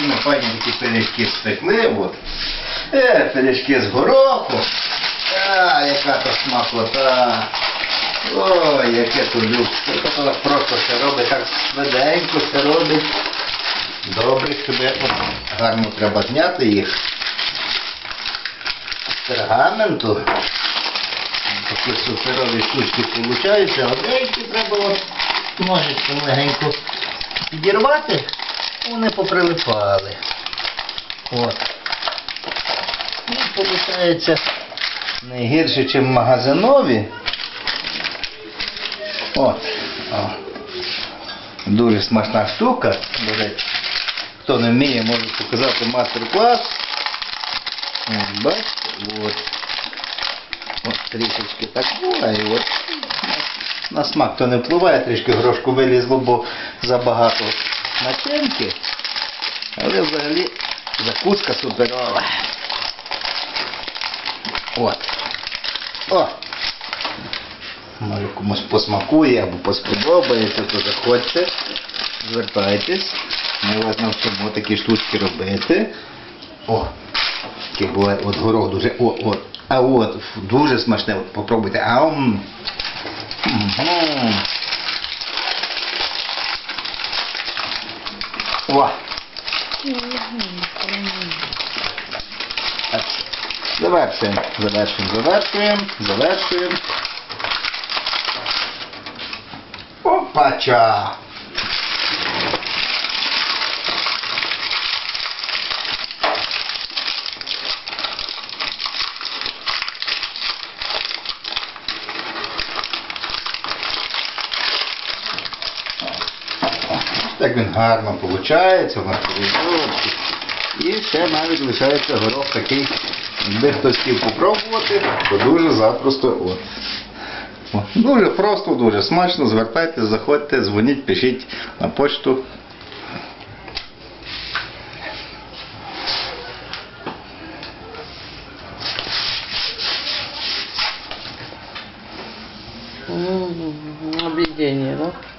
І ми файні такі пиріжки спекли. От. Е, пиріжки з гороху. А, яка то смакота. Ой, яке то. Це просто все робить, так швиденько все робить. Добре, щоб гарно треба зняти їх з пергаменту. Такі суперові штучки получаються, а треба от ножичком легенько підірвати, вони поприлипали. От. І виходить не гірше, ніж магазинові. От. О. Дуже смачна штука. До речі, хто не вміє, може показати мастер-клас. Бачите, от. От трішечки так буває. От. На смак то не впливає, трішки горошку вилізло, бо забагато начинки. Але взагалі закуска суперова. От. О! Може комусь посмакує або посподобається, то заходьте, звертайтесь. Ми вас навчимо такі штучки робити. О! Таке буває, от горох дуже. О, от. А от, дуже смачне, от попробуйте. Ам. Мгм. О! Так. Завершуємо, завершуємо, завершуємо, завершуємо. Опача! Так він гарно виходить, у нас перейдовочки. І ще навіть лишається горох такий, якби хтось хотів попробувати, то дуже запросто. Дуже просто, дуже смачно. Звертайтесь, заходьте, дзвоніть, пишіть на почту. Объедение, да?